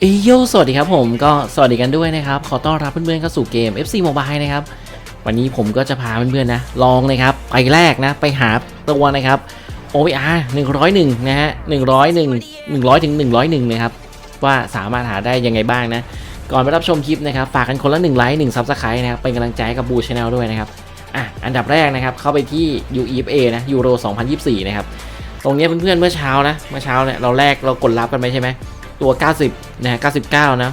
เอโยสวัสดีครับผมก็สวัสดีกันด้วยนะครับ ขอต้อนรับเพื่อนๆเข้าสู่เกม FC Mobile นะครับ วันนี้ผมก็จะพาเพื่อนๆนะ ลองนะครับ ไปแรกนะ ไปหาตัวนะครับ OVR 101 นะฮะ 101 100ถึง101 นะครับ ว่าสามารถหาได้ยังไงบ้างนะ ก่อนไปรับชมคลิปนะครับ ฝากกันคนละ1ไลค์1 Subscribe นะครับ เป็นกำลังใจกับบูชาแนลด้วยนะครับ อะ อันดับแรกนะครับ เข้าไปที่ UEFA นะ Euro 2024 นะครับ ตรงนี้เพื่อนๆเมื่อเช้านะ เมื่อเช้าเนี่ยเราแรกเรากดรับกันไปใช่ไหม ตัว 90 นะฮะ99 นะ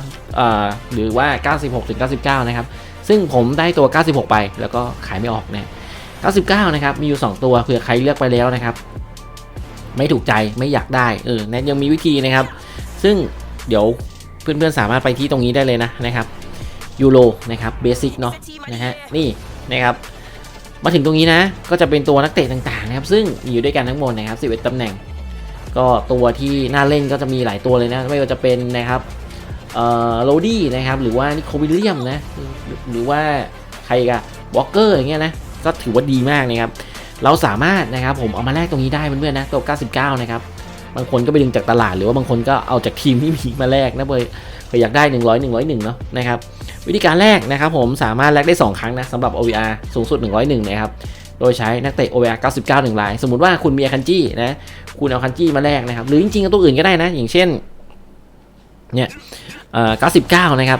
หรือว่า 96ถึง99 นะครับ ซึ่งผมได้ตัว 96 ไป แล้วก็ขายไม่ออกนะ99 นะครับ มีอยู่ 2 ตัวเผื่อใครเลือกไปแล้วนะครับ ไม่ถูกใจไม่อยากได้ เออนะยังมีวิธีนะครับ ซึ่งเดี๋ยวเพื่อนๆ สามารถไปที่ตรงนี้ได้เลยนะนะครับยูโรนะครับเบสิกเนาะนะฮะนี่นะครับมาถึงตรงนี้นะ ก็จะเป็นตัวนักเตะต่างๆนะครับ ซึ่งมีอยู่ด้วยกันทั้งหมดนะครับ11ตำแหน่ง ก็ตัวที่น่าเล่นก็จะมีหลายตัวเลยนะ ไม่ว่าจะเป็นนะครับเอ่อโรดี้นะครับ หรือว่านิโควิลเลียมนะ หรือว่าใครกะวอลเกอร์อย่างเงี้ยนะ ก็ถือว่าดีมากนะครับ เราสามารถนะครับผมเอามาแลกตรงนี้ได้เพื่อนๆนะตัว 99 นะครับ บางคนก็ไปดึงจากตลาด หรือว่าบางคนก็เอาจากทีมที่มีมาแลกนะเบยเคยอยากได้ 100 101เนาะนะครับ วิธีการแลกนะครับผมสามารถแลกได้ 2 ครั้งนะสำหรับ OVR สูงสุด 101 นะครับ โดยใช้นักเตะ OVR 99 1ราย สมมติว่าคุณมีอาคันจี้นะ คุณเอาคันจี้มาแลกนะครับ หรือจริงๆเอาตัวอื่นก็ได้นะ อย่างเช่น เนี่ยเอ่อ99 นะครับ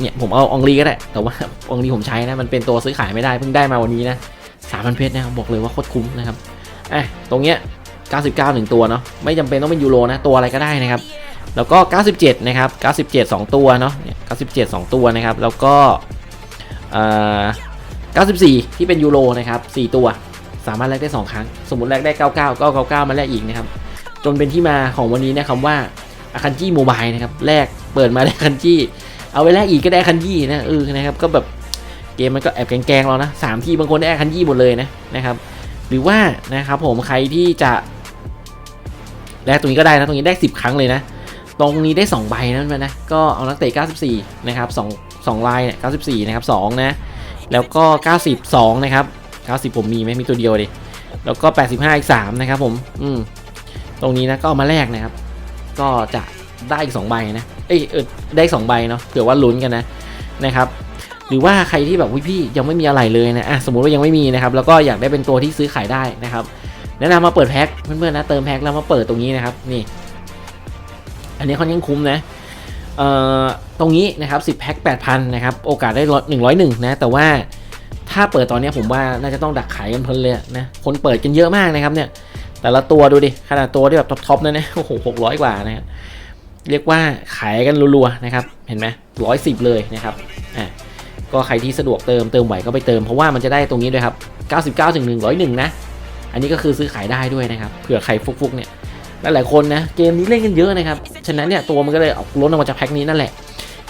เนี่ยผมเอาอองลีก็ได้ แต่ว่าอองลีผมใช้นะ มันเป็นตัวซื้อขายไม่ได้ เพิ่งได้มาวันนี้นะ3,000เพชรนะครับบอกเลยว่าโคตรคุ้มนะครับอะตรงเนี้ย 99 1 ตัวเนาะ ไม่จำเป็นต้องเป็นยูโรนะ ตัวอะไรก็ได้นะครับ แล้วก็ 97 นะครับ 97 2 ตัวเนาะ เนี่ย 97 2 ตัวนะครับ แล้วก็เอ่อ 94 ที่เป็นยูโรนะครับ4ตัวสามารถแลกได้ 2 ครั้ง สมมติแลกได้ 99 ก็99 มาแลกอีกนะครับ จนเป็นที่มาของวันนี้นะคำว่าอาคันจี้โมบายนะครับแลกเปิดมาได้คันจี้ เอาไปแลกอีกก็ได้คันจี้นะเออนะครับก็แบบเกมมันก็แอบแกงๆเรานะสามที่บางคนได้คันจี้หมดเลยนะนะครับหรือว่านะครับผมใครที่จะแลกตรงนี้ก็ได้นะตรงนี้ได้ 10 ครั้งเลยนะ ตรงนี้ได้ 2 ใบนั่นนะก็เอานักเตะ94 นะครับ2 2ลายเนี่ย94 นะครับ2นะ แล้วก็ 92 นะครับ 90 ผมมีไหมมีตัวเดียวดิแล้วก็ 85 อีก 3 นะครับผม อืม ตรงนี้นะก็เอามาแลกนะครับ ก็จะได้อีก 2 ใบนะ เอ้ยเออได้ 2 ใบเนาะ เผื่อว่าลุ้นกันนะ นะครับ หรือว่าใครที่แบบวิพี่ยังไม่มีอะไรเลยนะ อะ สมมุติว่ายังไม่มีนะครับ แล้วก็อยากได้เป็นตัวที่ซื้อขายได้นะครับ แนะนำมาเปิดแพ็คเพื่อนๆนะ เติมแพ็คแล้วมาเปิดตรงนี้นะครับ นี่ อันนี้ค่อนข้างคุ้มนะ ตรงนี้นะครับ10แพ็ค8,000นะครับโอกาสได้ลด101 นะ แต่ว่าถ้าเปิดตอนนี้ผมว่าน่าจะต้องดักขายกันเพลินเลยนะคนเปิดกันเยอะมากนะครับเนี่ยแต่ละตัวดูดิขนาดตัวที่แบบท็อปๆนั่นนะโอ้โห600กว่านะฮะเรียกว่าขายกันรัวๆนะครับเห็นไหม110เลยนะครับอะก็ใครที่สะดวกเติมเติมไหวก็ไปเติมเพราะว่ามันจะได้ตรงนี้ด้วยครับ99ถึง101นะอันนี้ก็คือซื้อขายได้ด้วยนะครับเผื่อใครฟุกๆเนี่ย หลายๆคนนะเกมนี้เล่นกันเยอะนะครับฉะนั้นเนี่ยตัวมันก็เลยออกล้นออกมาจากแพ็คนี้นั่นแหละ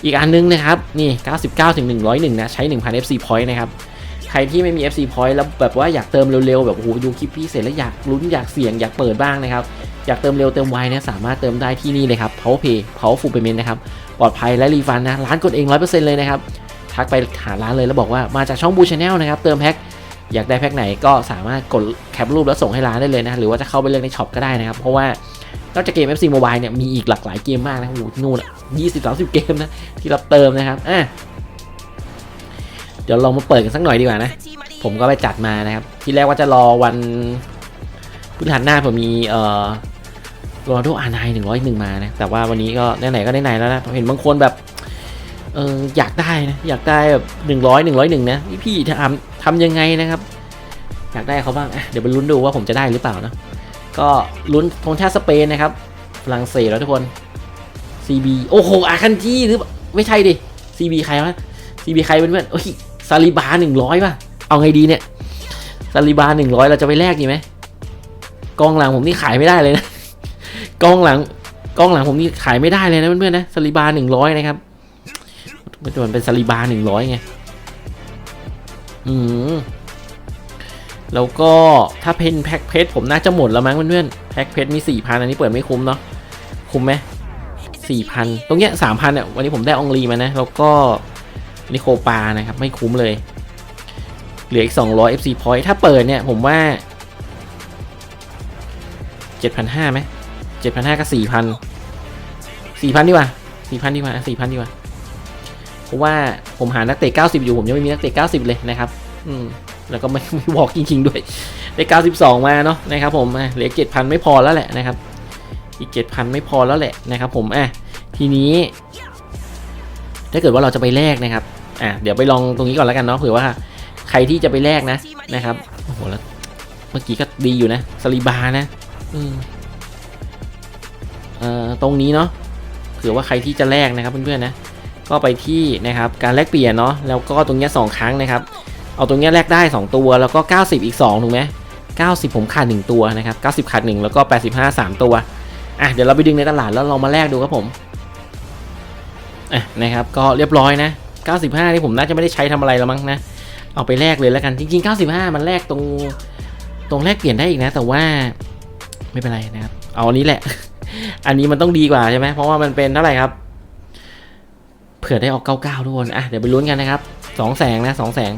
อีกอันนึงนะครับนี่ 99ถึง101 นะใช้ 1,000 FC point นะครับใครที่ไม่มี FC point แล้วแบบว่าอยากเติมเร็วๆแบบโอ้โหดูคลิปพี่เสร็จแล้วอยากลุ้นอยากเสี่ยงอยากเปิดบ้างนะครับอยากเติมเร็วเติมไวเนี่ยสามารถเติมได้ที่นี่เลยครับ powerpay powerful payment นะครับปลอดภัยและรีฟันนะร้านกดเอง 100%เลยนะครับทักไปหาร้านเลยแล้วบอกว่ามาจากช่องบูชาแนลนะครับเติมแพ็ค อยากได้แพ็คไหนก็สามารถกดแคปรูปแล้วส่งให้ร้านได้เลยนะหรือว่าจะเข้าไปเลือกในช็อปก็ได้นะครับ เพราะว่านอกจากเกม FC Mobile เนี่ยมีอีกหลากหลายเกมมากนะโอ้โหนู่นยี่สิบสามสิบเกมนะที่รับเติมนะครับอะเดี๋ยวเรามาเปิดกันสักหน่อยดีกว่านะ ผมก็ไปจัดมานะครับ ที่แรกว่าจะรอวันพฤหัสหน้าผมมีเอ่อโรนัลโดอาร์ไนหนึ่งร้อยหนึ่งมานะแต่ว่าวันนี้ก็ไหนๆก็ได้ไหนแล้วนะผมเห็นบางคนแบบ เอออยากได้นะอยากได้แบบหนึ่งร้อยหนึ่งร้อยหนึ่งนะพี่พี่ทำทำยังไงนะครับ อยากได้เขาบ้างเดี๋ยวไปลุ้นดูว่าผมจะได้หรือเปล่านะก็ลุ้นธงชาติสเปนนะครับฝรั่งเศสแล้วทุกคน CB โอ้โหอาคันจีหรือไม่ใช่ดิ CB ใครวะ CB ใครเป็นเพื่อนโอ้ยซาลิบาหนึ่งร้อยป่ะ เอาไงดีเนี่ยซาลิบาหนึ่งร้อยเราจะไปแลกดีไหมกองหลังผมนี่ขายไม่ได้เลยนะกองหลังกองหลังผมนี่ขายไม่ได้เลยนะเพื่อนๆนะซาลิบาหนึ่งร้อยนะครับ มันเป็นซาลิบาหนึ่งร้อยไง อืม แล้วก็ถ้าเพนแพ็คเพชรผมน่าจะหมดแล้วมั้งเพื่อนๆแพ็คเพชรมีสี่พันอันนี้เปิดไม่คุ้มเนาะ คุ้มไหมสี่พันตรงเนี้ยสามพันเนี่ยวันนี้ผมได้องลีมานะ แล้วก็นิโคปานะครับ ไม่คุ้มเลย เหลืออีก200 FC point ถ้าเปิดเนี่ยผมว่า7,500ไหม7,500ก็4,000 4,000ดีกว่าสี่พันดีกว่าสี่พันดีกว่า ราะว่าผมหานักเตะ 90 อยู่ผมยังไม่มีนักเตะ 90 เลยนะครับ อืมแล้วก็ไม่ไม่บอกจริงๆด้วย ได้ 92 มาเนาะนะครับผมเหลือ 7,000 ไม่พอแล้วแหละนะครับ อีก 7,000 ไม่พอแล้วแหละนะครับ ผมอะทีนี้ ถ้าเกิดว่าเราจะไปแลกนะครับอะเดี๋ยวไปลองตรงนี้ก่อนแล้วกันเนาะเผื่อว่าใครที่จะไปแลกนะนะครับโอ้โหแล้วเมื่อกี้ก็ดีอยู่นะสลีบานะอืมเอ่อตรงนี้เนาะเผื่อว่าใครที่จะแลกนะครับเพื่อนๆนะ ก็ไปที่นะครับการแลกเปลี่ยนเนาะแล้วก็ตรงเนี้ยสองครั้งนะครับ เอาตรงเนี้ยแลกได้ 2 ตัวแล้วก็ 90 อีก2ถูกไหม90 ผมขาด1ตัวนะครับ90 ขาด 1 แล้วก็ 85 3 ตัวอะเดี๋ยวเราไปดึงในตลาดแล้วเรามาแลกดูครับผมอะนะครับก็เรียบร้อยนะ 95 นี่ผมน่าจะไม่ได้ใช้ทำอะไรแล้วมั้งนะเอาไปแลกเลยแล้วกันจริง ๆ 95 มันแลกตรงตรงแลกเปลี่ยนได้อีกนะ แต่ว่าไม่เป็นไรนะครับเอาอันนี้แหละ อันนี้มันต้องดีกว่าใช่ไหมเพราะว่ามันเป็นเท่าไหร่ครับ เผื่อได้ออก 99 ทุกคน อะ เดี๋ยวไปลุ้นกันนะครับสองแสงนะสองแสง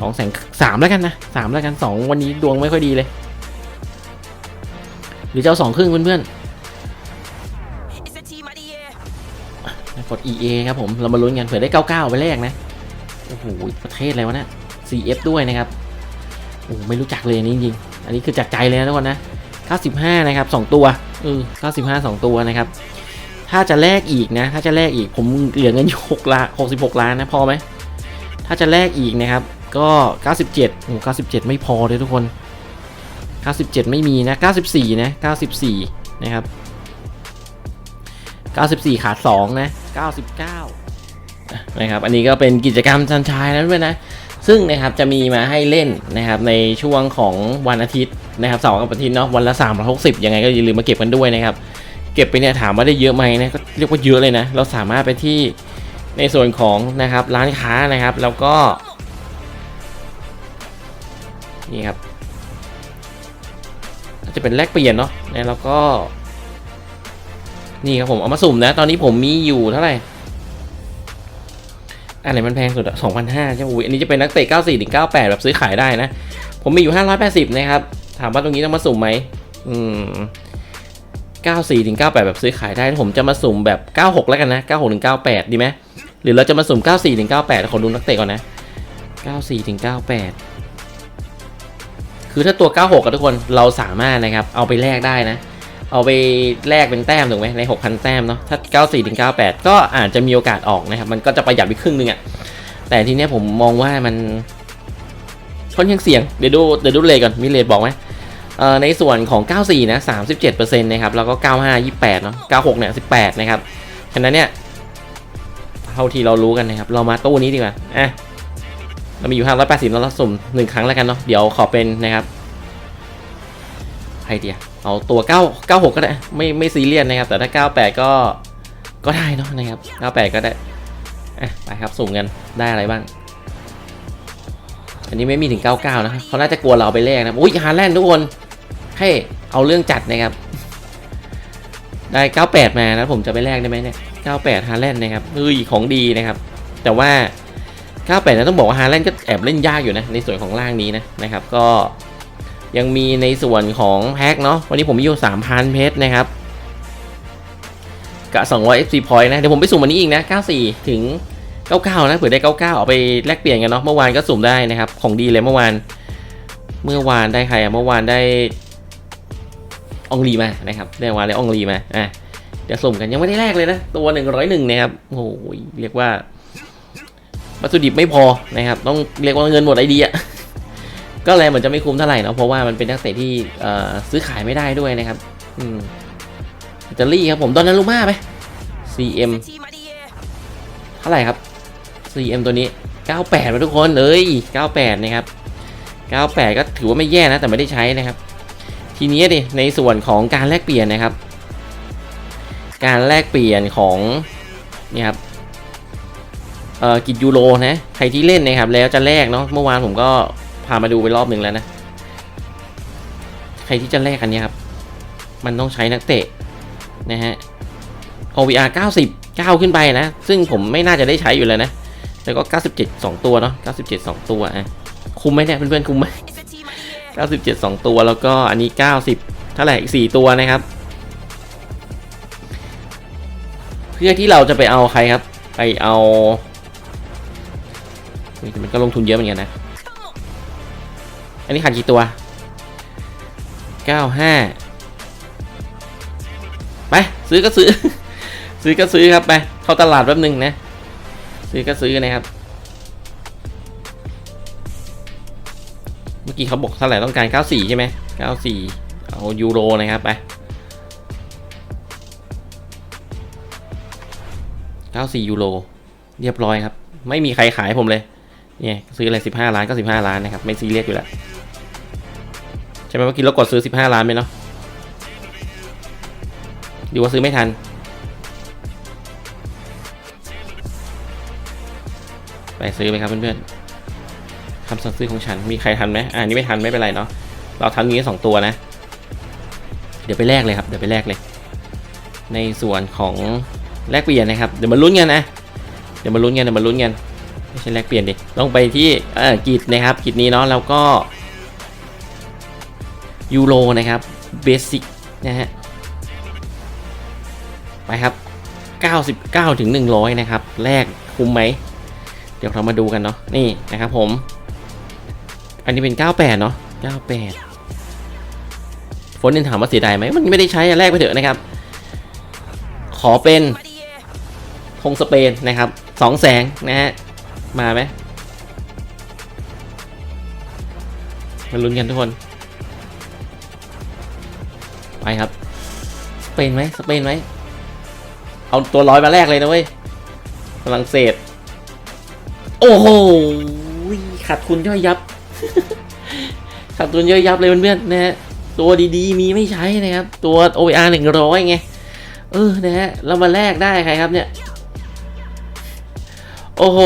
สองแสงสามแล้วกันนะสามแล้วกันสองวันนี้ดวงไม่ค่อยดีเลย หรือจะเอาสองครึ่งเพื่อนๆกด EA ครับผม เรามาลุ้นกันเผื่อได้ 99 ไปแรกนะ โอ้โห ประเทศอะไรวะเนะ CF ด้วยนะครับ โอ้โหไม่รู้จักเลยนี้จริงๆอันนี้คือจากใจเลยนะทุกคนนะ 95 นะครับ 2 ตัวเออ95 2 ตัวนะครับ ถ้าจะแลกอีกนะ ถ้าจะแลกอีกผมเหลือเงินอยู่6ล้าน66 ล้านนะพอไหมถ้าจะแลกอีกนะครับ ก็ 97โอ้97 ไม่พอเลยทุกคน 97 ไม่มีนะ 94 นะ 94 นะครับ 94 ขาด2นะ 99 นะครับ อันนี้ก็เป็นกิจกรรมชันชายนะเพื่อนนะ ซึ่งนะครับจะมีมาให้เล่นนะครับในช่วงของวันอาทิตย์นะครับเสาร์กับอาทิตย์เนาะวันละ360ยังไงก็อย่าลืมมาเก็บกันด้วยนะครับ เก็บไปเนี่ยถามว่าได้เยอะไหมนะก็เรียกว่าเยอะเลยนะ เราสามารถไปที่ในส่วนของนะครับร้านค้านะครับ แล้วก็ นี่ครับจะเป็นแลกเปลี่ยนเนาะนะแล้วก็ นี่ครับผมเอามาสุ่มนะ ตอนนี้ผมมีอยู่เท่าไหร่อันไหนมันแพงสุดอะสองพันห้าใช่ไหมอันนี้จะเป็นนักเตะเก้าสี่ถึงเก้าแปดแบบซื้อขายได้นะ ผมมีอยู่ห้าร้อยแปดสิบนะครับ ถามว่าตรงนี้ต้องมาสุ่มไหมอืม เก้าสี่ถึงเก้าแปดแบบซื้อขายได้ ผมจะมาสุ่มแบบเก้าหกแล้วกันนะเก้าหกถึงเก้าแปดดีไหมหรือเราจะมาสุ่มเก้าสี่ถึงเก้าแปดขอดูนักเตะก่อนนะเก้าสี่ถึงเก้าแปดคือถ้าตัว 96กับทุกคนเราสามารถนะครับ เอาไปแลกได้นะ เอาไปแลกเป็นแต้มถูกไหมใน 6,000 แต้มเนาะถ้า 94ถึง98 ก็อาจจะมีโอกาสออกนะครับ มันก็จะประหยัดไปครึ่งหนึงอะ่ะแต่ทีเนี้ยผมมองว่ามันค่อนข้างเสี่ยงเดี๋ยวดูเดี๋ยวดูเลก่อนมีเลทบอกไหม ในส่วนของ 94 นะ 37%นะครับ แล้วก็ 95 28 เนาะ 96 เนี่ย 18 นะครับ ฉะนั้นเนี่ย เท่าที่เรารู้กันนะครับ เรามาตู้นี้ดีกว่า อะ เรามีอยู่ 580แล้วเราสุ่มหนึ่งครั้งแล้วกันเนาะ เดี๋ยวขอเป็นนะครับใครเดียเอาตัว 9 96 ก็ได้ ไม่ ไม่ซีเรียสนะครับ แต่ถ้า 98 ก็ ก็ได้เนาะนะครับ 98 ก็ได้ อะ ไปครับ สุ่มกัน ได้อะไรบ้างอันนี้ไม่มีถึง 99 นะครับเขาน่าจะกลัวเราไปแลกนะ อุ้ยฮาแลนด์ทุกคน ให้เอาเรื่องจัดนะครับ ได้ 98 มาแล้วผมจะไปแลกได้ไหมเนี่ย 98 ฮาแลนด์นะครับเฮ้ยของดีนะครับ แต่ว่า 98นะต้องบอกว่าฮาแลนด์ก็แอบเล่นยากอยู่นะ ในส่วนของล่างนี้นะนะครับ ก็ยังมีในส่วนของแพ็คเนาะวันนี้ผมมีอยู่ 3,000 เพชรนะครับกับ200 FC point นะ เดี๋ยวผมไปสุ่มวันนี้อีกนะ 94 ถึง 99 นะเผื่อได้ 99 เอาไปแลกเปลี่ยนกันเนาะเมื่อวานก็สุ่มได้นะครับ ของดีเลยเมื่อวาน เมื่อวานได้ใครอะเมื่อวานได้ อองลีมานะครับได้วานได้อองลีมาอะเดี๋ยวสุ่มกันยังไม่ได้แลกเลยนะตัว 101นะครับโอ้โหเรียกว่าวัตถุดิบไม่พอนะครับต้องเรียกว่าเงินหมดไอเดียก็เลยเหมือนจะไม่คุ้มเท่าไหร่เนาะเพราะว่ามันเป็นนักเตะที่ซื้อขายไม่ได้ด้วยนะครับอืมอิตาลีครับผมตอนนั้นลูมาไหม CM เท่าไหร่ครับ CM ตัวนี้ 98มาทุกคนเอ้ย98 นะครับ 98 ก็ถือว่าไม่แย่นะ แต่ไม่ได้ใช้นะครับ ทีนี้ดิในส่วนของการแลกเปลี่ยนนะครับ การแลกเปลี่ยนของนี่ครับเอ่อกิจยูโรนะใครที่เล่นนะครับแล้วจะแลกเนาะเมื่อวานผมก็พามาดูไปรอบหนึ่งแล้วนะ ใครที่จะแลกอันนี้ครับ มันต้องใช้นักเตะนะฮะ OVR 90 9 ขึ้นไปนะ ซึ่งผมไม่น่าจะได้ใช้อยู่แล้วนะ แล้วก็ 97 2 ตัวเนาะ 97 2 ตัวอะ คุ้มไหมเนี่ยเพื่อนๆ คุ้มไหม 97 2 ตัวแล้วก็อันนี้ 90 เท่าไหร่อีก 4 ตัวนะครับ เพื่อที่เราจะไปเอาใครครับ ไปเอามันก็ลงทุนเยอะเหมือนกันนะ อันนี้ขาดกี่ตัว 95 ไป ซื้อก็ซื้อ ซื้อก็ซื้อครับไป เข้าตลาดแป๊บหนึงนะ ซื้อก็ซื้อนะครับ กี้เขาบอกเท่าไหร่ต้องการ 94 ใช่ไหม94 เอายูโรนะครับไป94ยูโรเรียบร้อยครับ ไม่มีใครขายผมเลย เนี่ย ซื้ออะไร 15 ล้านก็ 15 ล้านนะครับ ไม่ซีเรียสอยู่แล้ว ใช่ไหมเมื่อกี้เรากดซื้อ 15 ล้านไหมเนาะดูว่าซื้อไม่ทัน ไปซื้อไปครับเพื่อนๆ คำสั่งซื้อของฉันมีใครทันไหมอ่านี่ไม่ทันไม่เป็นไรเนาะเราทันนี้สองตัวนะ เดี๋ยวไปแลกเลยครับเดี๋ยวไปแลกเลย ในส่วนของแลกเปลี่ยนนะครับเดี๋ยวมาลุ้นกันนะเดี๋ยวมาลุ้นกันเดี๋ยวมาลุ้นกันไม่ใช่แลกเปลี่ยนดิต้องไปที่เออกิจนะครับกิจนี้เนาะแล้วก็ยูโรนะครับเบสิกนะฮะไปครับ 99ถึง100 นะครับแลกคุ้มไหม เดี๋ยวเรามาดูกันเนาะนี่นะครับผม อันนี้เป็น 98 เนาะ98ฝนนินถามว่าเสียดายไหมมันไม่ได้ใช้อันแรกไปเถอะนะครับ ขอเป็นมาดิเย่ธงสเปนนะครับสองแสงนะฮะ มาไหมมาลุ้นกันทุกคน ไปครับ สเปนไหมสเปนไหม เอาตัวร้อยมาแรกเลยนะเว้ยฝรั่งเศส โอ้โหขาดทุนย่อยยับ ขาดทุนย่อยยับเลยเพื่อนๆนะฮะตัวดีๆ มีไม่ใช้นะครับ ตัว OR 100 ไง เออนะฮะเรามาแลกได้ใครครับเนี่ย โอ้โห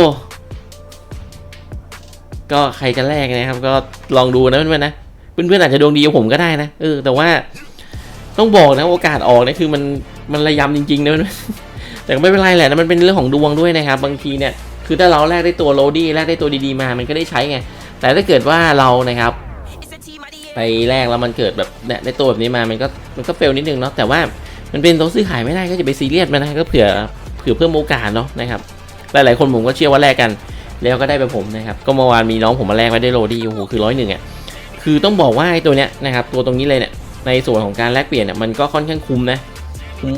ก็ใครจะแลกนะครับ ก็ลองดูนะเพื่อนๆนะ เพื่อนๆอาจจะดวงดีกว่าผมก็ได้นะ เออ แต่ว่าต้องบอกนะโอกาสออกเนี่ยคือมันมันระยำจริงๆนะเพื่อนๆแต่ไม่เป็นไรแหละนะมันเป็นเรื่องของดวงด้วยนะครับ บางทีเนี่ยคือถ้าเราแลกได้ตัวโรดี้แลกได้ตัวดีๆมา มันก็ได้ใช้ไงแต่ถ้าเกิดว่าเรานะครับ ไปแลกแล้วมันเกิดแบบเนี่ยได้ตัวแบบนี้มา มันก็มันก็เฟลนิดนึงเนาะแต่ว่ามันเป็นตัวซื้อขายไม่ได้ก็จะไปซีเรียสมันนะก็เผื่อเผื่อเพิ่มโอกาสเนาะนะครับหลายๆคนผมก็เชื่อว่าแลกกัน แล้วก็ได้ไปผมนะครับก็เมื่อวานมีน้องผมมาแลกไว้ได้โรดี้โอ้โหคือร้อยหนึ่งอะคือต้องบอกว่าไอ้ตัวเนี้ยนะครับตัวตรงนี้เลยเนี่ยในส่วนของการแลกเปลี่ยนเนี่ยมันก็ค่อนข้างคุ้มนะคุ้ม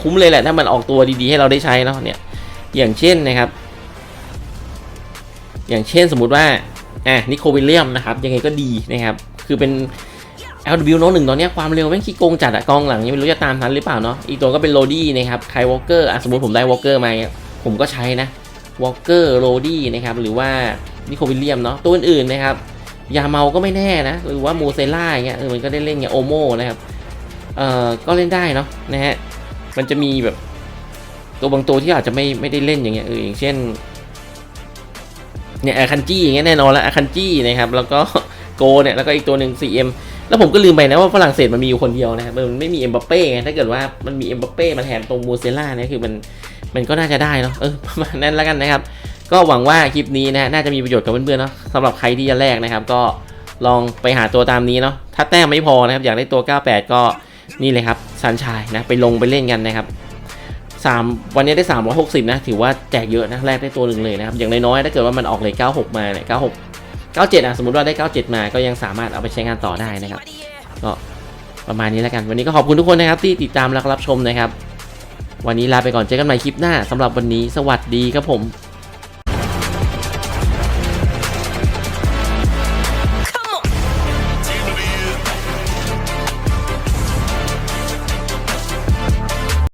คุ้มเลยแหละถ้ามันออกตัวดีๆ ให้เราได้ใช้เนาะเนี่ยอย่างเช่นนะครับ อย่างเช่นสมมุติว่าอะนิโควิลเลียมนะครับยังไงก็ดีนะครับ คือเป็น LW โน้ตหนึ่งตอนนี้ความเร็วแม่งขี้โกงจัดอะกองหลังยังไม่รู้จะตามทันหรือเปล่าเนาะอีกตัวก็เป็นโรดี้นะครับไควอลเกอร์อะสมมติผมได้วอลเกอร์มาผมก็ใช้นะวอลเกอร์โรดี้นะครับหรือว่านิโควิลเลียมเนาะตัวอื่นๆนะครับยาเมาก็ไม่แน่นะ หรือว่าโมเซล่าอย่างเงี้ยเออมันก็ได้เล่นเงี้ยโอโมนะครับเอ่อก็เล่นได้เนาะนะฮะมันจะมีแบบตัวบางตัวที่อาจจะไม่ไม่ได้เล่นอย่างเงี้ยเอออย่างเช่นเนี่ยอาคันจี้อย่างเงี้ยแน่นอนล้วอาคันจี้นะครับแล้วก็ โกเนี่ยแล้วก็อีกตัวหนึ่ง 4M แล้วผมก็ลืมไปนะว่าฝรั่งเศสมันมีอยู่คนเดียวนะครับมันไม่มีเอ็มบัปเป้ไงถ้าเกิดว่ามันมีเอ็มบัปเป้มาแทนตรงมูเซล่าเนี่ยคือมันมันก็น่าจะได้เนาะเออประมาณนั้นแล้วกันนะครับ ก็หวังว่าคลิปนี้นะน่าจะมีประโยชน์กับเพื่อนๆเนาะสำหรับใครที่จะแลกนะครับ ก็ลองไปหาตัวตามนี้เนาะถ้าแต้มไม่พอนะครับอยากได้ตัว 98 ก็นี่เลยครับซันชายนะไปลงไปเล่นกันนะครับสามวันนี้ได้ 360 นะ ถือว่าแจกเยอะนะแลกได้ตัวหนึ่งเลยนะครับ อย่างน้อยๆ ถ้าเกิดว่ามันออกเลย 96 มาเนี่ย 96 97อะสมมติว่าได้ 97 มาก็ยังสามารถเอาไปใช้งานต่อได้นะครับก็ประมาณนี้แล้วกัน วันนี้ก็ขอบคุณทุกคนนะครับที่ติดตามและรับชมนะครับ วันนี้ลาไปก่อนเจอกันใหม่คลิปหน้าสำหรับวันนี้สวัสดีครับผม